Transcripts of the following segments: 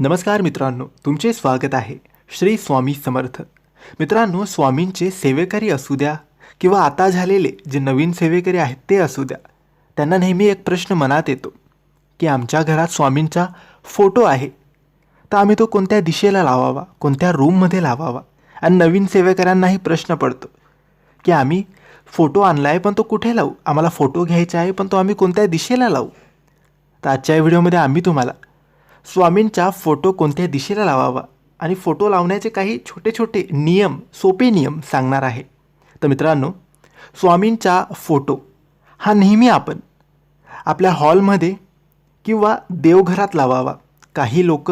नमस्कार मित्रांनो तुमचे स्वागत आहे श्री स्वामी समर्थ. मित्रांनो स्वामींचे सेवेकरी असू द्या किंवा आता झालेले जे नवीन सेवेकरी आहेत ते असू द्या. त्यांना नेहमी एक प्रश्न मनात येतो की आमच्या घरात स्वामींचा फोटो आहे. तर आम्ही तो कोणत्या दिशेला लावावा कोणत्या रूममध्ये लावावा? आणि नवीन सेवेकऱ्यांनाही प्रश्न पडतो की आम्ही फोटो आणला आहे पण तो कुठे लावू? आम्हाला फोटो घ्यायचा आहे पण तो आम्ही कोणत्या दिशेला लावू? तर आजच्या व्हिडिओमध्ये आम्ही तुम्हाला स्वामींचा फोटो कोणत्या दिशेला लावावा आणि फोटो लावण्याचे काही छोटे छोटे नियम सोपे नियम सांगणार आहे. तर मित्रांनो स्वामींचा फोटो हा नेहमी आपण आपल्या हॉलमध्ये किंवा देवघरात लावावा. काही लोक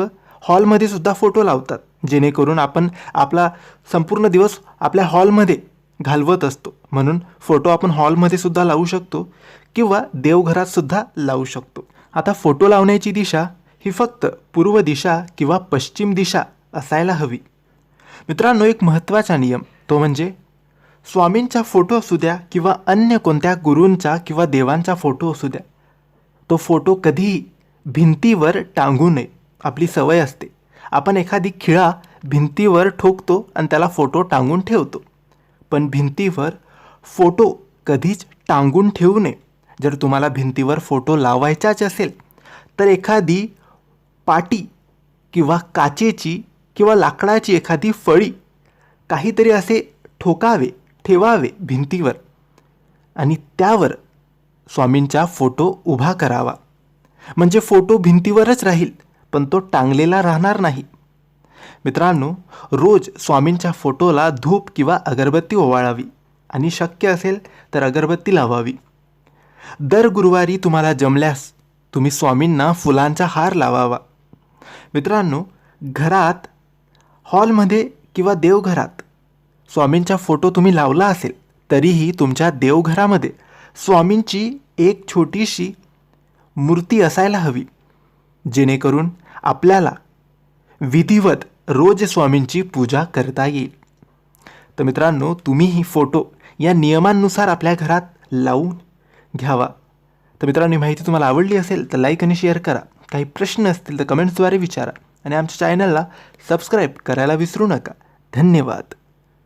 हॉलमध्ये सुद्धा फोटो लावतात जेणेकरून आपण आपला संपूर्ण दिवस आपल्या हॉलमध्ये घालवत असतो. म्हणून फोटो आपण हॉलमध्ये सुद्धा लावू शकतो किंवा देवघरात सुद्धा लावू शकतो. आता फोटो लावण्याची दिशा ही फक्त पूर्व दिशा किंवा पश्चिम दिशा असायला हवी. मित्रांनो एक महत्त्वाचा नियम तो म्हणजे स्वामींचा फोटो असू द्या किंवा अन्य कोणत्या गुरूंचा किंवा देवांचा फोटो असू द्या तो फोटो कधीही भिंतीवर टांगू नये. आपली सवय असते. आपण एखादी खिळा भिंतीवर ठोकतो आणि त्याला फोटो टांगून ठेवतो. पण भिंतीवर फोटो कधीच टांगून ठेवू नये. जर तुम्हाला भिंतीवर फोटो लावायचाच असेल तर एखादी पाटी किंवा काचेची किंवा लाकडाची एखादी फळी काहीतरी असे ठोकावे ठेवावे भिंतीवर आणि त्यावर स्वामींचा फोटो उभा करावा. म्हणजे फोटो भिंतीवरच राहील पण तो टांगलेला राहणार नाही. मित्रांनो रोज स्वामींच्या फोटोला धूप किंवा अगरबत्ती ओवाळावी आणि शक्य असेल तर अगरबत्ती लावावी. दर गुरुवारी तुम्हाला जमल्यास तुम्ही स्वामींना फुलांचा हार लावावा. मित्रांनो घरात हॉलमध्ये किंवा देवघरात स्वामींचा फोटो तुम्ही लावला असेल तरीही तुमच्या देवघरामध्ये स्वामींची एक छोटीशी मूर्ती असायला हवी जेणेकरून आपल्याला विधिवत रोज स्वामींची पूजा करता येईल. तर मित्रांनो तुम्हीही फोटो या नियमांनुसार आपल्या घरात लावून घ्यावा. तर मित्रांनो ही माहिती तुम्हाला आवडली असेल तर लाईक आणि शेअर करा. काही प्रश्न असतील तर कमेंट्सद्वारे विचारा. आणि आमच्या चॅनलला सबस्क्राईब करायला विसरू नका. धन्यवाद.